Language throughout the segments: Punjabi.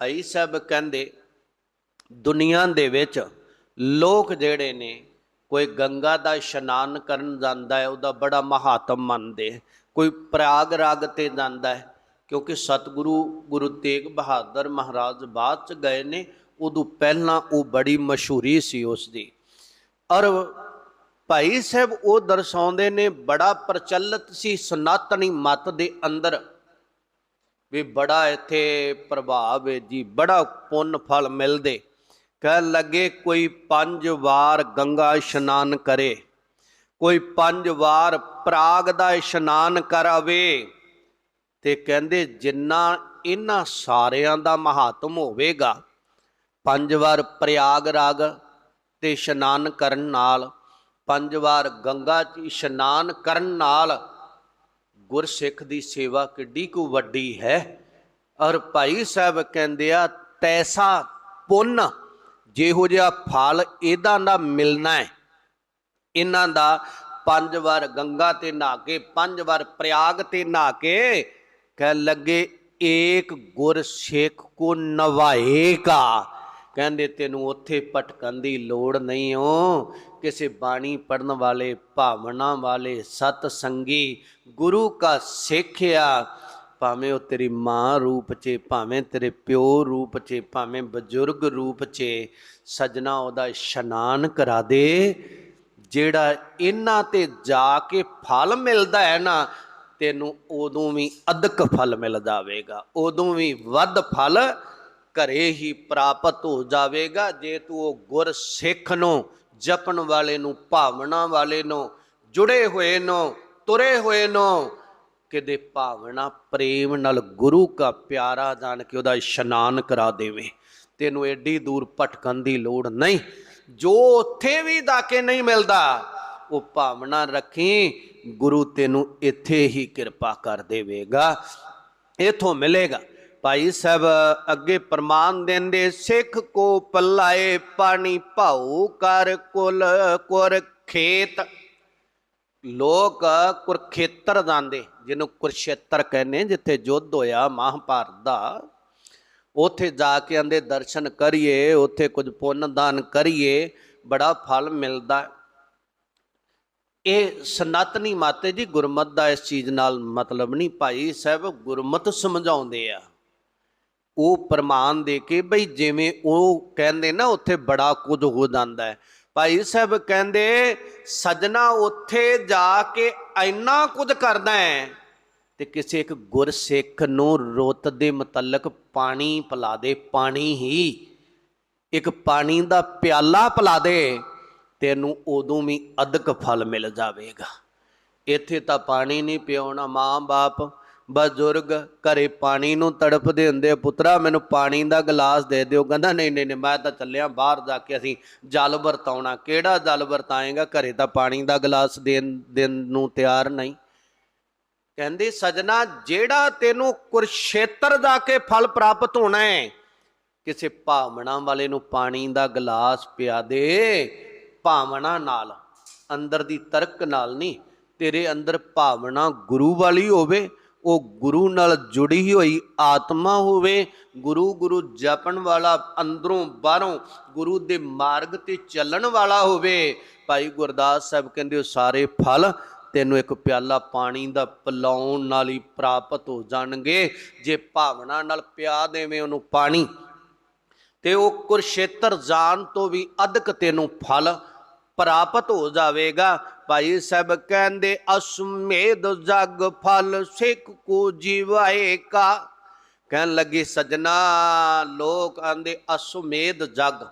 ਭਾਈ ਸਾਹਿਬ ਕਹਿੰਦੇ, ਦੁਨੀਆ ਦੇ ਵਿੱਚ ਲੋਕ ਜਿਹੜੇ ਨੇ, ਕੋਈ ਗੰਗਾ ਦਾ ਇਸ਼ਨਾਨ ਕਰਨ ਜਾਂਦਾ ਹੈ, ਉਹਦਾ ਬੜਾ ਮਹਾਤਮ ਮੰਨਦੇ ਹੈ। ਕੋਈ ਪ੍ਰਯਾਗ ਰਾਗ ਤੇ ਜਾਂਦਾ ਹੈ, ਕਿਉਂਕਿ ਸਤਿਗੁਰੂ ਗੁਰੂ ਤੇਗ ਬਹਾਦਰ ਮਹਾਰਾਜ ਬਾਅਦ ਚ ਗਏ ਨੇ, ਉਦੋਂ ਪਹਿਲਾਂ ਉਹ ਬੜੀ ਮਸ਼ਹੂਰੀ ਸੀ ਉਸ ਦੀ ਔਰ ਭਾਈ ਸਾਹਿਬ ਉਹ ਦਰਸਾਉਂਦੇ ਨੇ, ਬੜਾ ਪ੍ਰਚਲਿਤ ਸੀ, ਸਨਾਤਨੀ ਮਤ ਦੇ ਅੰਦਰ ਵੀ ਬੜਾ ਇੱਥੇ ਪ੍ਰਭਾਵ ਹੈ ਜੀ, ਬੜਾ ਪੁੰਨ ਫਲ ਮਿਲਦੇ। ਕਹਿ ਲੱਗੇ ਕੋਈ ਪੰਜ ਵਾਰ ਗੰਗਾ ਇਸ਼ਨਾਨ ਕਰੇ, ਕੋਈ ਪੰਜ ਵਾਰ ਪ੍ਰਾਗ ਦਾ ਇਸ਼ਨਾਨ ਕਰਾਵੇ। ਤੇ ਕਹਿੰਦੇ ਜਿੰਨਾ ਇਹਨਾਂ ਸਾਰਿਆਂ ਦਾ ਮਹਾਤਮ ਹੋਵੇਗਾ, ਪੰਜ ਵਾਰ ਪ੍ਰਿਆਗ ਰਾਗ ਤੇ ਇਸ਼ਨਾਨ ਕਰਨ ਨਾਲ, ਪੰਜ ਵਾਰ ਗੰਗਾ 'ਚ ਇਸ਼ਨਾਨ ਕਰਨ ਨਾਲ ਗੁਰਸਿੱਖ ਦੀ ਸੇਵਾ ਕਿੱਡੀ ਕੁ ਵੱਡੀ ਹੈ। ਔਰ ਭਾਈ ਸਾਹਿਬ ਕਹਿੰਦੇ ਆ, ਤੈਸਾ ਪੁੰਨ, ਜਿਹੋ ਜਿਹਾ ਫਲ ਇਹਦਾ ਦਾ ਮਿਲਣਾ ਹੈ। ਇਹਨਾਂ ਦਾ ਪੰਜ ਵਾਰ ਗੰਗਾ ਤੇ ਨਹਾ ਕੇ ਪੰਜ ਵਾਰ ਪ੍ਰਯਾਗ ਤੇ ਨਹਾ ਕੇ ਕਹਿ ਲੱਗੇ, ਏਕ ਗੁਰ ਸਿੱਖ ਕੋ ਨਵਾਏਗਾ। ਕਹਿੰਦੇ ਤੈਨੂੰ ਉੱਥੇ ਭਟਕਣ ਦੀ ਲੋੜ ਨਹੀਂ ਓ। ਕਿਸੇ ਬਾਣੀ ਪੜਨ ਵਾਲੇ, ਭਾਵਨਾ ਵਾਲੇ ਸਤ ਸੰਗੀ ਗੁਰੂ ਕਾ ਸਿੱਖਿਆ, ਭਾਵੇਂ ਉਹ ਤੇਰੀ ਮਾਂ ਰੂਪ 'ਚ ਭਾਵੇਂ ਤੇਰੇ ਪਿਓ ਰੂਪ 'ਚ ਭਾਵੇਂ ਬਜ਼ੁਰਗ ਰੂਪ 'ਚ ਸਜਣਾ ਉਹਦਾ ਇਸ਼ਨਾਨ ਕਰਾ ਦੇ। ਜਿਹੜਾ ਇਹਨਾਂ ਤੇ ਜਾ ਕੇ ਫਲ ਮਿਲਦਾ ਹੈ ਨਾ, ਤੈਨੂੰ ਉਦੋਂ ਵੀ ਅਧਿਕ ਫਲ ਮਿਲ ਜਾਵੇਗਾ, ਉਦੋਂ ਵੀ ਵੱਧ ਫਲ ਘਰੇ ਹੀ ਪ੍ਰਾਪਤ ਹੋ ਜਾਵੇਗਾ, ਜੇ ਤੂੰ ਉਹ ਗੁਰ ਸਿੱਖ ਨੂੰ, ਜਪਣ ਵਾਲੇ ਨੂੰ, ਭਾਵਨਾ ਵਾਲੇ ਨੂੰ, ਜੁੜੇ ਹੋਏ ਨੂੰ, ਤੁਰੇ ਹੋਏ ਨੂੰ, ਕਿਤੇ ਭਾਵਨਾ ਪ੍ਰੇਮ ਨਾਲ ਗੁਰੂ ਕਾ ਪਿਆਰਾ ਜਾਣ ਕੇ ਉਹਦਾ ਇਸ਼ਨਾਨ ਕਰਾ ਦੇਵੇ। ਤੈਨੂੰ ਐਡੀ ਦੂਰ ਭਟਕਣ ਦੀ ਲੋੜ ਨਹੀਂ। ਜੋ ਉੱਥੇ ਵੀ ਦਾ ਕੇ ਨਹੀਂ ਮਿਲਦਾ, ਉਹ ਭਾਵਨਾ ਰੱਖੀ, ਗੁਰੂ ਤੈਨੂੰ ਇੱਥੇ ਹੀ ਕਿਰਪਾ ਕਰ ਦੇਵੇਗਾ, ਇਥੋਂ ਮਿਲੇਗਾ। ਭਾਈ ਸਾਹਿਬ ਅੱਗੇ ਪ੍ਰਮਾਨ ਦਿੰਦੇ, ਸਿੱਖ ਕੋ ਪੱਲਾਏ ਪਾਣੀ ਭਾਉ ਕਰ ਕੁਲ, ਕੁਰ ਖੇਤ। ਲੋਕ ਕੁਰਖੇਤਰ ਜਾਂਦੇ, ਜਿਹਨੂੰ ਕੁਰਸ਼ੇਤਰ ਕਹਿੰਦੇ, ਜਿੱਥੇ ਯੁੱਧ ਹੋਇਆ ਮਹਾਭਾਰਤ ਦਾ। ਉੱਥੇ ਜਾ ਕੇ ਆਂਦੇ, ਦਰਸ਼ਨ ਕਰੀਏ, ਉੱਥੇ ਕੁਝ ਪੁੰਨ ਦਾਨ ਕਰੀਏ, ਬੜਾ ਫਲ ਮਿਲਦਾ। ਇਹ ਸਨਾਤਨੀ ਮਾਤੇ ਜੀ ਗੁਰਮਤ ਦਾ ਇਸ ਚੀਜ਼ ਨਾਲ ਮਤਲਬ ਨਹੀਂ, ਭਾਈ ਸਾਹਿਬ ਗੁਰਮਤ ਸਮਝਾਉਂਦੇ ਆ। ਉਹ ਪ੍ਰਮਾਣ ਦੇ ਕੇ ਬਈ ਜਿਵੇਂ ਉਹ ਕਹਿੰਦੇ ਨਾ ਉੱਥੇ ਬੜਾ ਕੁਝ ਹੋ ਜਾਂਦਾ ਹੈ। ਭਾਈ ਸਾਹਿਬ ਕਹਿੰਦੇ, ਸਜਣਾ ਉੱਥੇ ਜਾ ਕੇ ਇੰਨਾ ਕੁਝ ਕਰਦਾ ਹੈ ਤੇ ਕਿਸੇ ਇੱਕ ਗੁਰਸਿੱਖ ਨੂੰ ਰੁੱਤ ਦੇ ਮੁਤਲਕ ਪਾਣੀ ਪਿਲਾ ਦੇ, ਪਾਣੀ ਹੀ ਇੱਕ ਪਾਣੀ ਦਾ ਪਿਆਲਾ ਪਿਲਾ ਦੇ, ਤੈਨੂੰ ਉਦੋਂ ਵੀ ਅਧਿਕ ਫਲ ਮਿਲ ਜਾਵੇਗਾ। ਇੱਥੇ ਤਾਂ ਪਾਣੀ ਨਹੀਂ ਪਿਉਣਾ ਮਾਂ-ਬਾਪ। ਬਜ਼ੁਰਗ ਘਰੇ ਪਾਣੀ ਨੂੰ ਤੜਫਦੇ ਹੁੰਦੇ ਆ, ਪੁੱਤਰਾ ਮੈਨੂੰ ਪਾਣੀ ਦਾ ਗਲਾਸ ਦੇ ਦਿਓ। ਕਹਿੰਦਾ ਨਹੀਂ ਨਹੀਂ ਮੈਂ ਤਾਂ ਚੱਲਿਆ ਬਾਹਰ ਜਾ ਕੇ ਅਸੀਂ ਜਲ ਵਰਤਾਉਣਾ। ਕਿਹੜਾ ਜਲ ਵਰਤਾਏਗਾ? ਘਰੇ ਤਾਂ ਪਾਣੀ ਦਾ ਗਲਾਸ ਦੇਣ ਦੇਣ ਨੂੰ ਤਿਆਰ ਨਹੀਂ। ਕਹਿੰਦੇ ਸਜਣਾ ਜਿਹੜਾ ਤੈਨੂੰ ਕੁਰਸ਼ੇਤਰ ਜਾ ਕੇ ਫਲ ਪ੍ਰਾਪਤ ਹੋਣਾ ਹੈ ਕਿਸੇ ਭਾਵਨਾ ਵਾਲੇ ਨੂੰ ਪਾਣੀ ਦਾ ਗਲਾਸ ਪਿਆ ਦੇ। ਭਾਵਨਾ ਨਾਲ ਅੰਦਰ ਦੀ ਤਰਕ ਨਾਲ ਨਹੀਂ ਤੇਰੇ ਅੰਦਰ ਭਾਵਨਾ ਗੁਰੂ ਵਾਲੀ ਹੋਵੇ ਉਹ ਗੁਰੂ ਨਾਲ ਜੁੜੀ ਹੋਈ ਆਤਮਾ ਹੋਵੇ, ਗੁਰੂ ਗੁਰੂ ਜਪਣ ਵਾਲਾ ਅੰਦਰੋਂ ਬਾਹਰੋਂ ਗੁਰੂ ਦੇ ਮਾਰਗ ਤੇ ਚੱਲਣ ਵਾਲਾ ਹੋਵੇ। ਭਾਈ ਗੁਰਦਾਸ ਸਾਹਿਬ ਕਹਿੰਦੇ ਉਹ ਸਾਰੇ ਫਲ ਤੈਨੂੰ ਇੱਕ ਪਿਆਲਾ ਪਾਣੀ ਦਾ ਪਿਲਾਉਣ ਨਾਲ ਹੀ ਪ੍ਰਾਪਤ ਹੋ ਜਾਣਗੇ। ਜੇ ਭਾਵਨਾ ਨਾਲ ਪਿਆ ਦੇਵੇਂ ਉਹਨੂੰ ਪਾਣੀ, ਤੇ ਉਹ ਕੁਰਸ਼ੇਤਰ ਜਾਣ ਤੋਂ ਵੀ ਅਧਿਕ ਤੈਨੂੰ ਫਲ ਪ੍ਰਾਪਤ ਹੋ ਜਾਵੇਗਾ। ਭਾਈ ਸਾਹਿਬ ਕਹਿੰਦੇ ਅਸਮੇਧ ਜਗ ਫਲ, ਸਿੱਖ ਕੋ ਜੀਵਾਏ ਕਾ। ਕਹਿਣ ਲੱਗੀ, ਸਜਣਾ, ਲੋਕ ਆਂਦੇ ਅਸਮੇਧ ਜਗ।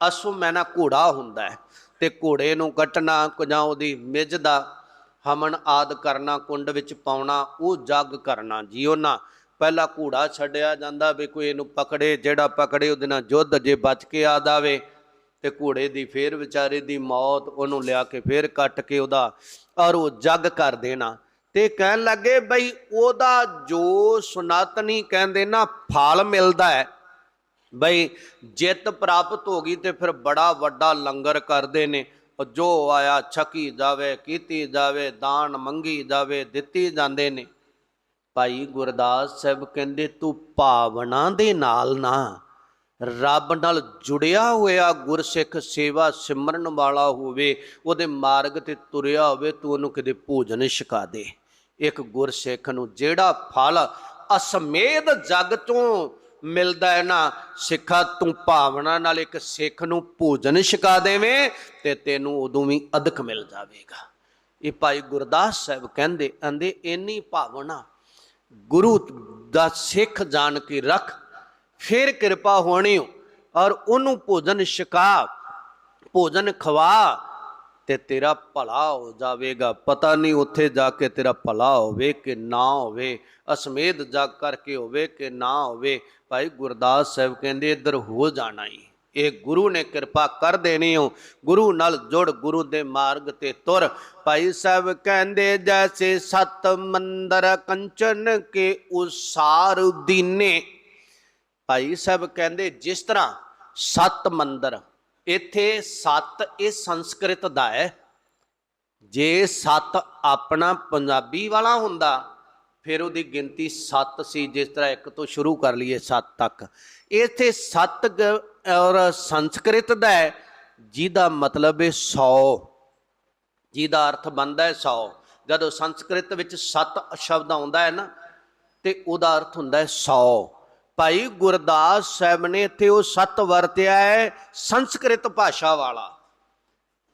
ਅਸੁ ਘੋੜਾ ਹੁੰਦਾ ਹੈ ਤੇ ਘੋੜੇ ਨੂੰ ਕੱਟਣਾ ਜਾਂ ਉਹਦੀ ਮਿੱਝ ਦਾ ਹਮਨ ਆਦ ਕਰਨਾ, ਕੁੰਡ ਵਿੱਚ ਪਾਉਣਾ, ਉਹ ਜਗ ਕਰਨਾ ਜੀ ਉਹਨਾਂ ਪਹਿਲਾ ਘੋੜਾ ਛੱਡਿਆ ਜਾਂਦਾ ਵੀ ਕੋਈ ਇਹਨੂੰ ਪਕੜੇ, ਜਿਹੜਾ ਪਕੜੇ ਉਹਦੇ ਨਾਲ ਜੁੱਧ ਜੇ ਬਚ ਕੇ ਆ ਜਾਵੇ। ਤੇ ਘੋੜੇ ਦੀ ਫੇਰ ਵਿਚਾਰੇ ਦੀ ਮੌਤ ਉਹਨੂੰ ਲਿਆ ਕੇ ਫੇਰ ਕੱਟ ਕੇ ਉਹਦਾ ਔਰ ਉਹ ਜੱਗ ਕਰ ਦੇਣਾ। ਤੇ ਕਹਿਣ ਲੱਗੇ ਬਈ ਉਹਦਾ ਜੋ ਸੁਨਾਤਨੀ ਕਹਿੰਦੇ ਨਾ ਫਲ ਮਿਲਦਾ ਹੈ। ਬਈ ਜਿੱਤ ਪ੍ਰਾਪਤ ਹੋ ਗਈ ਤੇ ਫਿਰ ਬੜਾ ਵੱਡਾ ਲੰਗਰ ਕਰਦੇ ਨੇ। ਜੋ ਆਇਆ ਛਕੀ ਜਾਵੇ, ਕੀਤੀ ਜਾਵੇ, ਦਾਨ ਮੰਗੀ ਜਾਵੇ, ਦਿੱਤੀ ਜਾਂਦੇ ਨੇ। ਭਾਈ ਗੁਰਦਾਸ ਸਾਹਿਬ ਕਹਿੰਦੇ ਤੂੰ ਭਾਵਨਾ ਦੇ ਨਾਲ ਨਾ ਰੱਬ ਨਾਲ ਜੁੜਿਆ ਹੋਇਆ ਗੁਰਸਿੱਖ ਸੇਵਾ ਸਿਮਰਨ ਵਾਲਾ ਹੋਵੇ, ਉਹਦੇ ਮਾਰਗ ਤੇ ਤੁਰਿਆ ਹੋਵੇ, ਤੂੰ ਉਹਨੂੰ ਕਿਤੇ ਭੋਜਨ ਛਕਾ ਦੇ। ਇੱਕ ਗੁਰਸਿੱਖ ਨੂੰ ਜਿਹੜਾ ਫਲ ਅਸਮੇਧ ਜਗ ਤੋਂ ਮਿਲਦਾ ਹੈ ਨਾ, ਸਿੱਖਾ ਤੂੰ ਭਾਵਨਾ ਨਾਲ ਇੱਕ ਸਿੱਖ ਨੂੰ ਭੋਜਨ ਛਕਾ ਦੇਵੇਂ ਤੇ ਤੈਨੂੰ ਉਦੋਂ ਵੀ ਅਦਕ ਮਿਲ ਜਾਵੇਗਾ। ਇਹ ਭਾਈ ਗੁਰਦਾਸ ਸਾਹਿਬ ਕਹਿੰਦੇ ਆਂਦੇ ਇੰਨੀ ਭਾਵਨਾ ਗੁਰੂ ਦਾ ਸਿੱਖ ਜਾਣ ਕੇ ਰੱਖ ਫਿਰ ਕਿਰਪਾ ਹੋਣੀ ਔਰ ਉਹਨੂੰ ਭੋਜਨ ਛਕਾ, ਭੋਜਨ ਖਵਾ ਤੇ ਤੇਰਾ ਭਲਾ ਹੋ ਜਾਵੇਗਾ। ਪਤਾ ਨਹੀਂ ਉੱਥੇ ਜਾ ਕੇ ਤੇਰਾ ਭਲਾ ਹੋਵੇ ਕਿ ਨਾ ਹੋਵੇ। ਅਸਮੇਧ ਜਗ ਕਰਕੇ ਹੋਵੇ ਕਿ ਨਾ ਹੋਵੇ। ਭਾਈ ਗੁਰਦਾਸ ਸਾਹਿਬ ਕਹਿੰਦੇ, ਇੱਧਰ ਹੋ ਜਾਣਾ ਹੀ ਇਹ ਗੁਰੂ ਨੇ ਕਿਰਪਾ ਕਰ ਦੇਣੀ ਹੋ ਗੁਰੂ ਨਾਲ ਜੁੜ, ਗੁਰੂ ਦੇ ਮਾਰਗ ਤੇ ਤੁਰ। ਭਾਈ ਸਾਹਿਬ ਕਹਿੰਦੇ, ਜੈਸੇ ਸਤ ਮੰਦਰ ਕੰਚਨ ਕੇ ਉਸਾਰ ਦੀਨੇ ਭਾਈ ਸਾਹਿਬ ਕਹਿੰਦੇ ਜਿਸ ਤਰ੍ਹਾਂ ਸੱਤ ਮੰਦਰ, ਇੱਥੇ ਸੱਤ ਇਹ ਸੰਸਕ੍ਰਿਤ ਦਾ ਹੈ। ਜੇ ਸੱਤ ਆਪਣਾ ਪੰਜਾਬੀ ਵਾਲਾ ਹੁੰਦਾ, ਫਿਰ ਉਹਦੀ ਗਿਣਤੀ 7 ਸੀ, ਜਿਸ ਤਰ੍ਹਾਂ ਇੱਕ ਤੋਂ ਸ਼ੁਰੂ ਕਰ ਲਈਏ 7 ਤੱਕ। ਇੱਥੇ ਸਤ ਗ- ਔਰ ਸੰਸਕ੍ਰਿਤ ਦਾ ਹੈ, ਜਿਹਦਾ ਮਤਲਬ ਹੈ 100 ਜਿਹਦਾ ਅਰਥ ਬਣਦਾ ਹੈ 100 ਜਦੋਂ ਸੰਸਕ੍ਰਿਤ ਵਿੱਚ ਸਤ ਸ਼ਬਦ ਆਉਂਦਾ ਹੈ ਨਾ, ਤੇ ਉਹਦਾ ਅਰਥ ਹੁੰਦਾ ਹੈ 100 ਭਾਈ ਗੁਰਦਾਸ ਸਾਹਿਬ ਨੇ ਇੱਥੇ ਉਹ ਸਤ ਵਰਤਿਆ ਹੈ ਸੰਸਕ੍ਰਿਤ ਭਾਸ਼ਾ ਵਾਲਾ।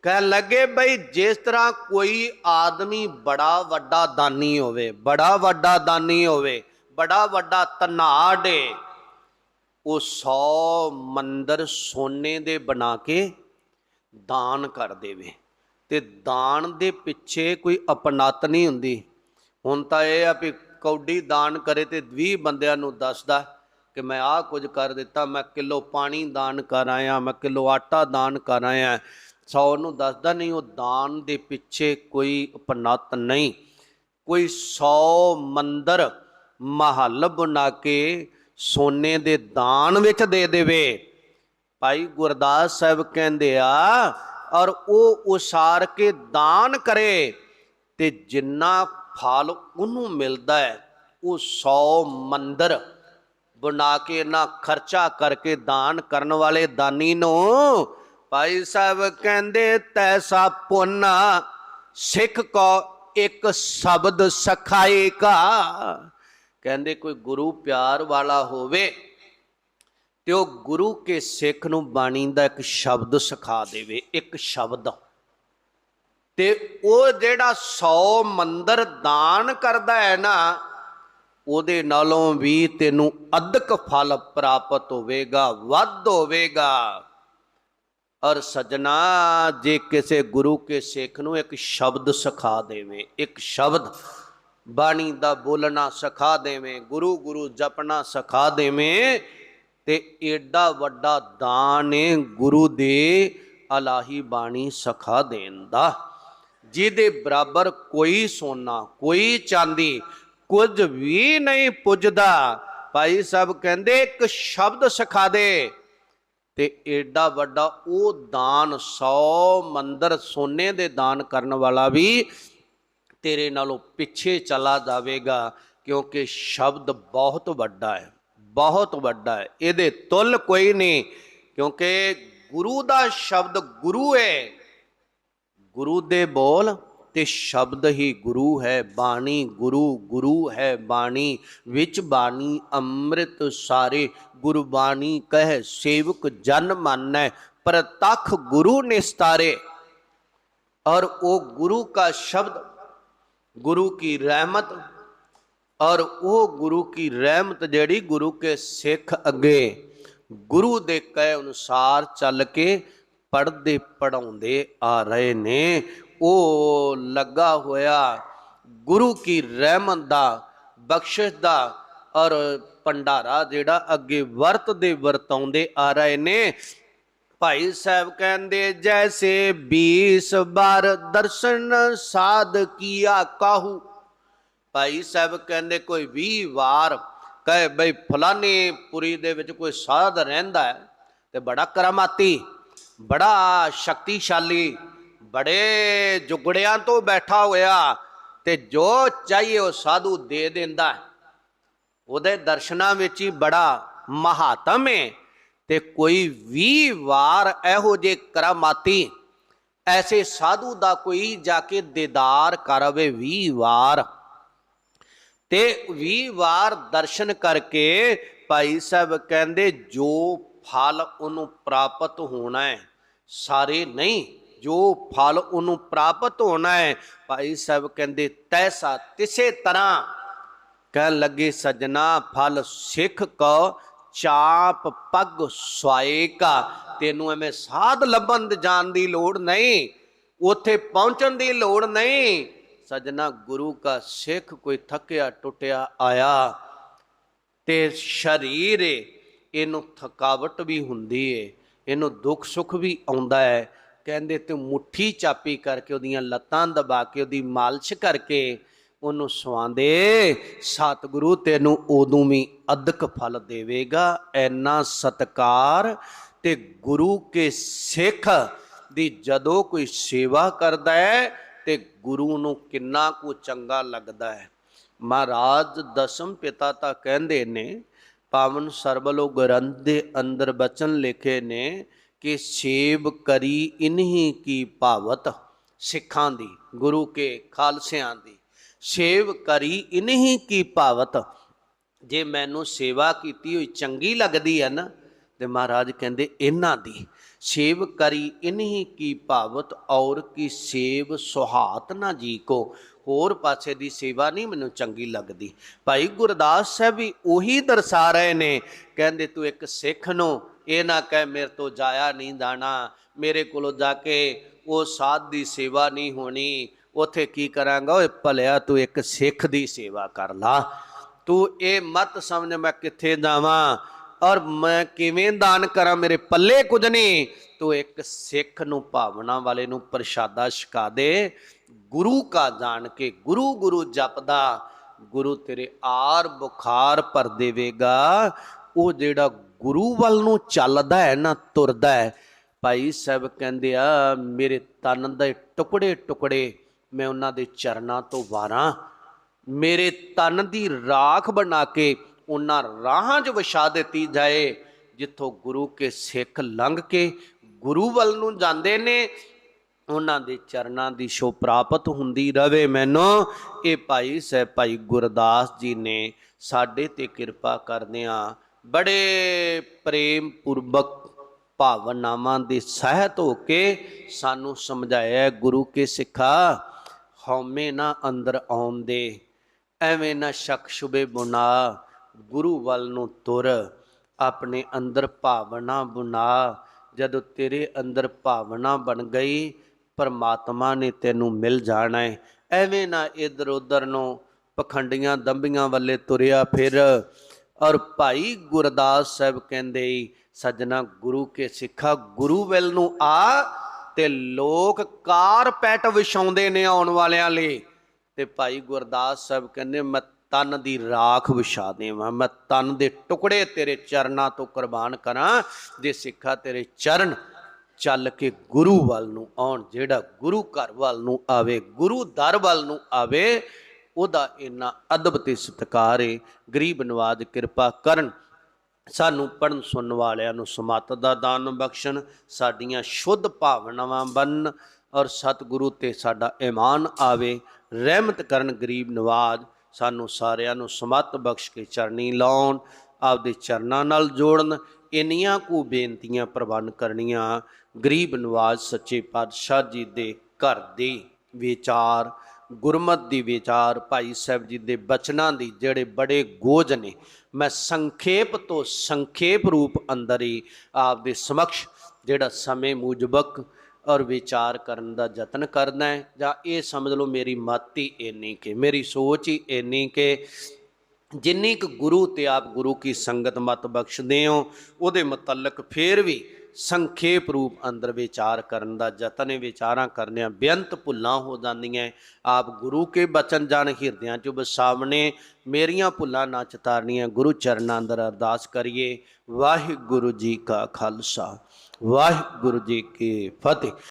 ਕਹਿ ਲੱਗੇ ਬਈ ਜਿਸ ਤਰ੍ਹਾਂ ਕੋਈ ਆਦਮੀ ਬੜਾ ਵੱਡਾ ਦਾਨੀ ਹੋਵੇ, ਬੜਾ ਵੱਡਾ ਦਾਨੀ ਹੋਵੇ, ਬੜਾ ਵੱਡਾ ਧਨਾੜ ਏ, ਉਹ 100 ਮੰਦਰ ਸੋਨੇ ਦੇ ਬਣਾ ਕੇ ਦਾਨ ਕਰ ਦੇਵੇ। ਤੇ ਦਾਨ ਦੇ ਪਿੱਛੇ ਕੋਈ ਅਪਨਤ ਨਹੀਂ ਹੁੰਦੀ। ਹੁਣ ਤਾਂ ਇਹ ਆ ਵੀ ਕੌਡੀ ਦਾਨ ਕਰੇ ਤੇ 20 ਬੰਦਿਆਂ ਨੂੰ ਦੱਸਦਾ। ਕਿ ਮੈਂ ਆਹ ਕੁਝ ਕਰ ਦਿੱਤਾ, ਮੈਂ ਕਿਲੋ ਪਾਣੀ ਦਾਨ ਕਰ ਆਇਆ, ਮੈਂ ਕਿਲੋ ਆਟਾ ਦਾਨ ਕਰ ਆਇਆ। ਸੌ ਨੂੰ ਦੱਸਦਾ ਨਹੀਂ, ਉਹ ਦਾਨ ਦੇ ਪਿੱਛੇ ਕੋਈ ਅਪਨਤ ਨਹੀਂ। ਕੋਈ 100 ਮੰਦਰ ਮਹੱਲ ਬਣਾ ਕੇ ਸੋਨੇ ਦੇ ਦਾਨ ਵਿੱਚ ਦੇ ਦੇਵੇ। ਭਾਈ ਗੁਰਦਾਸ ਸਾਹਿਬ ਕਹਿੰਦੇ ਆ, ਔਰ ਉਹ ਉਸਾਰ ਕੇ ਦਾਨ ਕਰੇ ਤੇ ਜਿੰਨਾ ਫਲ ਉਹਨੂੰ ਮਿਲਦਾ ਹੈ, ਉਹ 100 ਮੰਦਰ ਬਣਾ ਕੇ ਨਾ ਖਰਚਾ ਕਰਕੇ ਦਾਨ ਕਰਨ ਵਾਲੇ ਦਾਨੀ ਨੂੰ ਭਾਈ ਸਾਹਿਬ ਕਹਿੰਦੇ, ਤੈਸਾ ਪੁੰਨ ਸਿੱਖ ਕੋ ਇੱਕ ਸ਼ਬਦ ਸਖਾਏਗਾ ਕਹਿੰਦੇ, ਕੋਈ ਗੁਰੂ ਪਿਆਰ ਵਾਲਾ ਹੋਵੇ ਤੇ ਉਹ ਗੁਰੂ ਕੇ ਸਿੱਖ ਨੂੰ ਬਾਣੀ ਦਾ ਇੱਕ ਸ਼ਬਦ ਸਿਖਾ ਦੇਵੇ, ਇੱਕ ਸ਼ਬਦ। ਤੇ ਉਹ ਜਿਹੜਾ 100 ਮੰਦਰ ਦਾਨ ਕਰਦਾ ਹੈ ਨਾ ਉਹਦੇ ਨਾਲੋਂ ਵੀ ਤੈਨੂੰ ਅਧਿਕ ਫਲ ਪ੍ਰਾਪਤ ਹੋਵੇਗਾ, ਵੱਧ ਹੋਵੇਗਾ। ਔਰ ਸਜਣਾ, ਜੇ ਕਿਸੇ ਗੁਰੂ, ਕੇ ਸਿੱਖ ਨੂੰ ਇੱਕ ਸ਼ਬਦ ਸਿਖਾ ਦੇਵੇ, ਇੱਕ ਸ਼ਬਦ ਬਾਣੀ ਦਾ ਬੋਲਣਾ ਸਿਖਾ ਦੇਵੇ, ਗੁਰੂ ਗੁਰੂ ਜਪਣਾ ਸਿਖਾ ਦੇਵੇ, ਤੇ ਏਡਾ ਵੱਡਾ ਦਾਨ ਏ ਗੁਰੂ ਦੇ ਅਲਾਹੀ ਬਾਣੀ ਸਿਖਾ ਦੇਣ ਦਾ। ਜਿਹਦੇ ਬਰਾਬਰ ਕੋਈ ਸੋਨਾ, ਕੋਈ ਚਾਂਦੀ ਕੁਝ ਵੀ ਨਹੀਂ ਪੁੱਜਦਾ। ਭਾਈ ਸਾਹਿਬ ਕਹਿੰਦੇ, ਇੱਕ ਸ਼ਬਦ ਸਿਖਾ ਦੇ। ਤੇ ਏਡਾ ਵੱਡਾ ਉਹ ਦਾਨ 100 ਮੰਦਰ ਸੋਨੇ ਦੇ ਦਾਨ ਕਰਨ ਵਾਲਾ ਵੀ ਤੇਰੇ ਨਾਲੋਂ ਪਿੱਛੇ ਚਲਾ ਜਾਵੇਗਾ, ਕਿਉਂਕਿ ਸ਼ਬਦ ਬਹੁਤ ਵੱਡਾ ਹੈ, ਬਹੁਤ ਵੱਡਾ ਹੈ। ਇਹਦੇ ਤੁਲ ਕੋਈ ਨਹੀਂ, ਕਿਉਂਕਿ ਗੁਰੂ ਦਾ ਸ਼ਬਦ ਗੁਰੂ ਹੈ ਗੁਰੂ ਦੇ ਬੋਲ ਤੇ ਸ਼ਬਦ ਹੀ ਗੁਰੂ ਹੈ ਬਾਣੀ ਗੁਰੂ ਗੁਰੂ ਹੈ ਬਾਣੀ ਵਿੱਚ ਬਾਣੀ ਅੰਮ੍ਰਿਤ ਸਾਰੇ ਗੁਰਬਾਣੀ ਕਹਿ ਸੇਵਕ ਜਨ ਮਾਨੈ ਪ੍ਰਤੱਖ ਗੁਰੂ ਨਿਸਤਾਰੇ और वो गुरु का शब्द गुरु की रहमत ਔਰ ਉਹ ਗੁਰੂ ਕੀ ਰਹਿਮਤ ਜਿਹੜੀ ਗੁਰੂ ਕੇ ਸਿੱਖ ਅੱਗੇ ਗੁਰੂ ਦੇ ਕਹੇ ਅਨੁਸਾਰ ਚੱਲ ਕੇ ਪੜਦੇ ਪੜਾਉਂਦੇ ਆ ਰਹੇ ਨੇ ਉਹ ਲੱਗਾ ਹੋਇਆ ਗੁਰੂ ਕੀ ਰਹਿਮਤ ਦਾ ਬਖਸ਼ਿਸ਼ ਦਾ ਔਰ ਭੰਡਾਰਾ ਜਿਹੜਾ ਅੱਗੇ ਵਰਤਦੇ ਵਰਤਾਉਂਦੇ ਆ ਰਹੇ ਨੇ। ਭਾਈ ਸਾਹਿਬ ਕਹਿੰਦੇ, ਜੈਸੇ 20 ਬਾਰ ਦਰਸ਼ਨ ਸਾਧ ਕੀਆ ਕਾਹੂ? ਭਾਈ ਸਾਹਿਬ ਕਹਿੰਦੇ, ਕੋਈ 20 ਵਾਰ ਕਹੇ, ਬਈ ਫਲਾਨੀ ਪੁਰੀ ਦੇ ਵਿੱਚ ਕੋਈ ਸਾਧ ਰਹਿੰਦਾ ਹੈ ਤੇ ਬੜਾ ਕਰਾਮਾਤੀ, ਬੜਾ ਸ਼ਕਤੀਸ਼ਾਲੀ ਬੜੇ ਜੁਗੜਿਆਂ ਤੋਂ ਬੈਠਾ ਹੋਇਆ ਤੇ ਜੋ ਚਾਹੀਏ ਉਹ ਸਾਧੂ ਦੇ ਦਿੰਦਾ ਹੈ। ਉਹਦੇ ਦਰਸ਼ਨਾਂ ਵਿੱਚ ਹੀ ਬੜਾ ਮਹਾਤਮ ਹੈ ਤੇ ਕੋਈ 20 ਵਾਰ ਇਹੋ ਜੇ ਕਰਾਮਾਤੀ ਐਸੇ ਸਾਧੂ ਦਾ ਕੋਈ ਜਾ ਕੇ ਦੀਦਾਰ ਕਰਵੇ 20 ਵਾਰ। ਤੇ 20 ਵਾਰ ਦਰਸ਼ਨ ਕਰਕੇ ਭਾਈ ਸਾਹਿਬ ਕਹਿੰਦੇ ਜੋ ਫਲ ਉਹਨੂੰ ਪ੍ਰਾਪਤ ਹੋਣਾ ਹੈ, ਸਾਰੇ ਨਹੀਂ ਜੋ ਫਲ ਉਹਨੂੰ ਪ੍ਰਾਪਤ ਹੋਣਾ ਹੈ, ਭਾਈ ਸਾਹਿਬ ਕਹਿੰਦੇ, ਤੈਸਾ ਤਿਸੇ ਤਰ੍ਹਾਂ ਕਹਿ ਲੱਗੇ, ਸਜਣਾ ਫਲ ਸਿੱਖ ਕੋ, ਚਾਪ ਪੱਗ ਸਵਾਏਗਾ ਤੈਨੂੰ ਐਵੇਂ ਸਾਧ ਲੱਭਣ ਜਾਣ ਦੀ ਲੋੜ ਨਹੀਂ, ਉੱਥੇ ਪਹੁੰਚਣ ਦੀ ਲੋੜ ਨਹੀਂ। ਸਜਣਾ ਗੁਰੂ ਕਾ ਸਿੱਖ ਕੋਈ ਥੱਕਿਆ ਟੁੱਟਿਆ ਆਇਆ ਤੇ ਸਰੀਰ ਇਹਨੂੰ ਥਕਾਵਟ ਵੀ ਹੁੰਦੀ ਏ, ਇਹਨੂੰ ਦੁੱਖ ਸੁੱਖ ਵੀ ਆਉਂਦਾ ਹੈ। ਕਹਿੰਦੇ ਤੇ ਮੁੱਠੀ ਚਾਪੀ ਕਰਕੇ ਉਹਦੀਆਂ ਲੱਤਾਂ ਦਬਾ ਕੇ ਉਹਦੀ ਮਾਲਿਸ਼ ਕਰਕੇ ਉਹਨੂੰ ਸਵਾਂਦੇ ਸਤਿਗੁਰੂ ਤੈਨੂੰ ਉਦੋਂ ਵੀ ਅਦਕ ਫਲ ਦੇਵੇਗਾ। ਐਨਾ ਸਤਕਾਰ ਤੇ ਗੁਰੂ ਕੇ ਸਿੱਖ ਦੀ ਜਦੋਂ ਕੋਈ ਸੇਵਾ ਕਰਦਾ ਹੈ ਤੇ ਗੁਰੂ ਨੂੰ ਕਿੰਨਾ ਕੁ ਚੰਗਾ ਲੱਗਦਾ ਹੈ। ਮਹਾਰਾਜ ਦਸਮ ਪਿਤਾ ਤਾਂ ਕਹਿੰਦੇ ਨੇ, ਪਾਵਨ ਸਰਬਲੋ ਗ੍ਰੰਥ ਦੇ ਅੰਦਰ ਬਚਨ ਲਿਖੇ ਨੇ ਕਿ ਸੇਵ ਕਰੀ ਇਨਹੀ ਕੀ ਭਾਵਤ ਸਿੱਖਾਂ ਦੀ, ਗੁਰੂ ਕੇ ਖਾਲਸਿਆਂ ਦੀ। ਸੇਵ ਕਰੀ ਇਨਹੀ ਕੀ ਭਾਵਤ, ਜੇ ਮੈਨੂੰ ਸੇਵਾ ਕੀਤੀ ਹੋਈ ਚੰਗੀ ਲੱਗਦੀ ਹੈ ਨਾ, ਤੇ ਮਹਾਰਾਜ ਕਹਿੰਦੇ ਇਹਨਾਂ ਦੀ। ਸੇਵ ਕਰੀ ਇਨਹੀ ਕੀ ਭਾਵਤ, ਔਰ ਕੀ ਸੇਵ ਸੁਹਾਤ ਨਾ ਜੀ ਕੋ ਹੋਰ ਪਾਸੇ ਦੀ ਸੇਵਾ ਨਹੀਂ ਮੈਨੂੰ ਚੰਗੀ ਲੱਗਦੀ। ਭਾਈ ਗੁਰਦਾਸ ਸਾਹਿਬ ਵੀ ਉਹੀ ਦਰਸਾ ਰਹੇ ਨੇ, ਕਹਿੰਦੇ ਤੂੰ ਇੱਕ ਸਿੱਖ ਨੂੰ ਇਹ ਨਾ ਕਹਿ ਮੇਰੇ ਤੋਂ ਜਾਇਆ ਨਹੀਂ ਜਾਣਾ ਮੇਰੇ ਕੋਲੋਂ ਜਾ ਕੇ ਉਹ ਸਾਧ ਦੀ ਸੇਵਾ ਨਹੀਂ ਹੋਣੀ, ਉਥੇ ਕੀ ਕਰਾਂਗਾ? ਓਏ ਭਲਿਆ ਤੂੰ ਇੱਕ ਸਿੱਖ ਦੀ ਸੇਵਾ ਕਰ ਲਾ। ਤੂੰ ਇਹ ਮਤ ਸਮਝ ਮੈਂ ਕਿੱਥੇ ਜਾਵਾਂ? ਔਰ ਮੈਂ ਕਿਵੇਂ ਦਾਨ ਕਰਾਂ ਮੇਰੇ ਪੱਲੇ ਕੁਝ ਨਹੀਂ? ਤੂੰ ਇੱਕ ਸਿੱਖ ਨੂੰ, ਭਾਵਨਾ ਵਾਲੇ ਨੂੰ ਪ੍ਰਸ਼ਾਦਾ ਛਕਾ ਦੇ। ਗੁਰੂ ਕਾ ਜਾਣ ਕੇ ਗੁਰੂ ਗੁਰੂ ਜਪਦਾ। ਗੁਰੂ ਤੇਰੇ ਆਰ ਬੁਖਾਰ ਭਰ ਦੇਵੇਗਾ। ਉਹ ਜਿਹੜਾ ਗੁਰੂ ਵੱਲ ਨੂੰ ਚੱਲਦਾ ਹੈ ਨਾ, ਤੁਰਦਾ ਹੈ। ਭਾਈ ਸਾਹਿਬ ਕਹਿੰਦੇ ਆ, ਮੇਰੇ ਤਨ ਦੇ ਟੁਕੜੇ ਟੁਕੜੇ ਮੈਂ ਉਹਨਾਂ ਦੇ ਚਰਨਾਂ ਤੋਂ ਵਾਰਾਂ। ਮੇਰੇ ਤਨ ਦੀ ਰਾਖ ਬਣਾ ਕੇ ਉਹਨਾਂ ਰਾਹਾਂ 'ਚ ਵਿਛਾ ਦਿੱਤੀ ਜਾਏ, ਜਿੱਥੋਂ ਗੁਰੂ ਕੇ ਸਿੱਖ ਲੰਘ ਕੇ ਗੁਰੂ ਵੱਲ ਨੂੰ ਜਾਂਦੇ ਨੇ। ਉਹਨਾਂ ਦੇ ਚਰਨਾਂ ਦੀ ਸ਼ੋ ਪ੍ਰਾਪਤ ਹੁੰਦੀ ਰਵੇ ਮੈਨੂੰ। ਇਹ ਭਾਈ ਸਾਹਿਬ, ਭਾਈ ਗੁਰਦਾਸ ਜੀ ਨੇ ਸਾਡੇ ਤੇ ਕਿਰਪਾ ਕਰਦਿਆਂ ਬੜੇ ਪ੍ਰੇਮ ਪੂਰਵਕ ਭਾਵਨਾਵਾਂ ਦੀ ਸਹਿਤ ਹੋ ਕੇ ਸਾਨੂੰ ਸਮਝਾਇਆ ਗੁਰੂ ਕੇ ਸਿੱਖਾ, ਹਉਮੈ ਨਾ ਅੰਦਰ ਆਉਣ ਦੇ ਐਵੇਂ ਨਾ ਸ਼ੱਕ ਸ਼ੁਬੇ ਬੁਨਾ, ਗੁਰੂ ਵੱਲ ਨੂੰ ਤੁਰ, ਆਪਣੇ ਅੰਦਰ ਭਾਵਨਾ ਬੁਨਾ, ਜਦੋਂ ਤੇਰੇ ਅੰਦਰ ਭਾਵਨਾ ਬਣ ਗਈ, ਪਰਮਾਤਮਾ ਨੇ ਤੈਨੂੰ ਮਿਲ ਜਾਣਾ ਹੈ। ਐਵੇਂ ਨਾ ਇਧਰ ਉਧਰ ਨੂੰ ਪਖੰਡੀਆਂ ਦੰਬੀਆਂ ਵੱਲੇ ਤੁਰਿਆ ਫਿਰ ਔਰ ਭਾਈ ਗੁਰਦਾਸ ਸਾਹਿਬ ਕਹਿੰਦੇ ਸੱਜਣਾ ਗੁਰੂ ਕੇ ਸਿੱਖਾ, ਗੁਰੂ ਵੱਲ ਨੂੰ ਆ ਤੇ ਲੋਕ ਕਾਰਪੈਟ ਵਿਛਾਉਂਦੇ ਨੇ ਆਉਣ ਵਾਲਿਆਂ ਲਈ। ਤੇ ਭਾਈ ਗੁਰਦਾਸ ਸਾਹਿਬ ਕਹਿੰਦੇ, ਮੈਂ ਤਨ ਦੀ ਰਾਖ ਵਿਛਾ ਦੇਵਾਂ, ਮੈਂ ਤਨ ਦੇ ਟੁਕੜੇ ਤੇਰੇ ਚਰਨਾਂ ਤੋਂ ਕੁਰਬਾਨ ਕਰਾਂ, ਜੇ ਸਿੱਖਾ ਤੇਰੇ ਚਰਨ ਚੱਲ ਕੇ ਗੁਰੂ ਵੱਲ ਨੂੰ ਆਉਣ, ਜਿਹੜਾ ਗੁਰੂ ਘਰ ਵੱਲ ਨੂੰ ਆਵੇ, ਗੁਰੂ ਦਰ ਵੱਲ ਨੂੰ ਆਵੇ ਉਹਦਾ ਇੰਨਾ ਅਦਬ ਤੇ ਸਤਿਕਾਰ ਏ, ਗਰੀਬ ਨਵਾਜ ਕਿਰਪਾ ਕਰਨ। ਸਾਨੂੰ ਪੜਨ ਸੁਣਨ ਵਾਲਿਆਂ ਨੂੰ ਸਮਤ ਦਾ ਦਾਨ ਬਖਸ਼ਣ, ਸਾਡੀਆਂ ਸ਼ੁੱਧ ਭਾਵਨਾਵਾਂ ਬਨ ਔਰ ਸਤਿਗੁਰੂ ਤੇ ਸਾਡਾ ਈਮਾਨ ਆਵੇ, ਰਹਿਮਤ ਕਰਨ ਗਰੀਬ ਨਵਾਜ ਸਾਨੂੰ ਸਾਰਿਆਂ ਨੂੰ ਸਮਤ ਬਖਸ਼ ਕੇ ਚਰਨੀ ਲਾਉਣ, ਆਪਦੇ ਚਰਨਾਂ ਨਾਲ ਜੋੜਨ, ਇੰਨੀਆਂ ਕੁ ਬੇਨਤੀਆਂ ਪ੍ਰਵਾਨ ਕਰਨੀਆਂ, ਗਰੀਬ ਨਵਾਜ ਸੱਚੇ ਪਾਤਸ਼ਾਹ ਜੀ ਦੇ ਘਰ ਦੇ ਵਿਚਾਰ ਗੁਰਮਤ ਦੀ ਵਿਚਾਰ ਭਾਈ ਸਾਹਿਬ ਜੀ ਦੇ ਬਚਨਾਂ ਦੀ ਜਿਹੜੇ ਬੜੇ ਗੋਜ ਨੇ, ਮੈਂ ਸੰਖੇਪ ਤੋਂ ਸੰਖੇਪ ਰੂਪ ਅੰਦਰ ਹੀ ਆਪ ਦੇ ਸਮਕਸ਼ ਜਿਹੜਾ ਸਮੇਂ ਮੁਜਬਕ ਔਰ ਵਿਚਾਰ ਕਰਨ ਦਾ ਯਤਨ ਕਰਨਾ ਹੈ, ਜਾਂ ਇਹ ਸਮਝ ਲਓ ਮੇਰੀ ਮਤ ਹੀ ਇੰਨੀ ਕਿ, ਮੇਰੀ ਸੋਚ ਹੀ ਇੰਨੀ ਕਿ, ਜਿੰਨੀ ਕੁ ਗੁਰੂ ਤੇ ਆਪ ਗੁਰੂ ਕੀ ਸੰਗਤ ਮਤ ਬਖਸ਼ਦੇ ਹੋ, ਉਹਦੇ ਮੁਤਲਕ ਫੇਰ ਵੀ ਸੰਖੇਪ ਰੂਪ ਅੰਦਰ ਵਿਚਾਰ ਕਰਨ ਦਾ ਯਤਨ ਹੈ ਵਿਚਾਰਾਂ ਕਰਨਿਆਂ ਬੇਅੰਤ ਭੁੱਲਾਂ ਹੋ ਜਾਂਦੀਆਂ ਆਪ ਗੁਰੂ ਕੇ ਬਚਨ ਜਾਣ ਹਿਰਦਿਆਂ ਚ ਵਸਾਵਣੇ ਮੇਰੀਆਂ ਭੁੱਲਾਂ ਨਾ ਚਤਾਰਨੀਆਂ। ਗੁਰੂ ਚਰਨਾਂ ਅੰਦਰ ਅਰਦਾਸ ਕਰੀਏ, ਵਾਹਿਗੁਰੂ ਜੀ ਕਾ ਖਾਲਸਾ, ਵਾਹਿਗੁਰੂ ਜੀ ਕੀ ਫਤਿਹ।